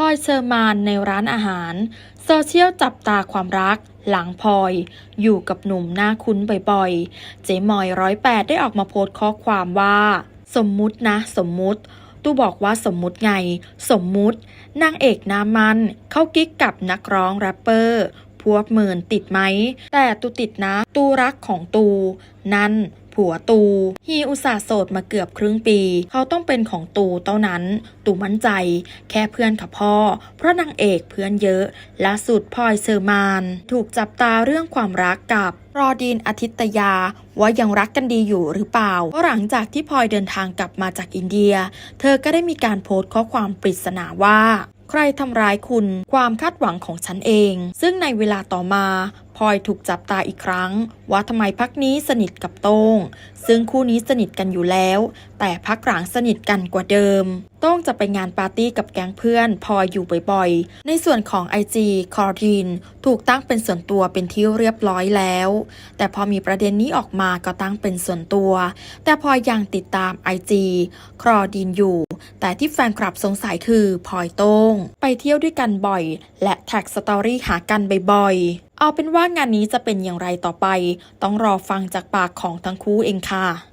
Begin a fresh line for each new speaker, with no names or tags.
ลอยเชอร์มานในร้านอาหาร โซเชียลจับตาความรัก หลังพลอย อยู่กับหนุ่มหน้าคุ้นบ่อยๆ เจ๊มอยร้อยแปดได้ออกมาโพสต์ข้อความว่า สมมุตินะ สมมุติตู้บอกว่าสมมุติไง สมมุตินางเอกหน้ามัน เข้ากิ๊กกับนักร้องแรปเปอร์ พวกหมื่นติดไหม แต่ตูติดนะ ตูรักของตู นั่น ผัวตู ฮีอุตส่าห์โสดมาเกือบครึ่งปี เขาต้องเป็นของตูเท่านั้น ตูมั่นใจ แค่เพื่อนกับพ่อ เพราะนางเอกเพื่อนเยอะล่าสุดพลอยเซอร์มาน ถูกจับตาเรื่องความรักกับรอดีนอาทิตยา ว่ายังรักกันดีอยู่หรือเปล่าเพราะหลังจากที่พลอยเดินทางกลับมาจากอินเดีย เธอก็ได้มีการโพสต์ข้อความปริศนาว่าใครทำร้ายคุณ ความคาดหวังของฉันเอง ซึ่งในเวลาต่อมา ลอยถูกจับตาอีกครั้ง ว่าทำไมพักนี้สนิทกับโต้ง ซึ่งคู่นี้สนิทกันอยู่แล้ว แต่พักหลังสนิทกันกว่าเดิม โต้งจะไปงานปาร์ตี้กับแก๊งเพื่อนพลอยอยู่บ่อยๆ ในส่วนของ IG คอร์ดินถูกตั้งเป็นส่วนตัวเป็นที่เรียบร้อยแล้ว แต่พอมีประเด็นนี้ออกมาก็ตั้งเป็นส่วนตัว แต่พลอยยังติดตาม IG ครอดินอยู่ แต่ที่แฟนคลับสงสัยคือพลอยโต้ง ไปเที่ยวด้วยกันบ่อย และแท็กสตอรี่หากันบ่อยๆ เอาเป็นว่างานนี้จะเป็นอย่างไรต่อไป ต้องรอฟังจากปากของทั้งคู่เองค่ะ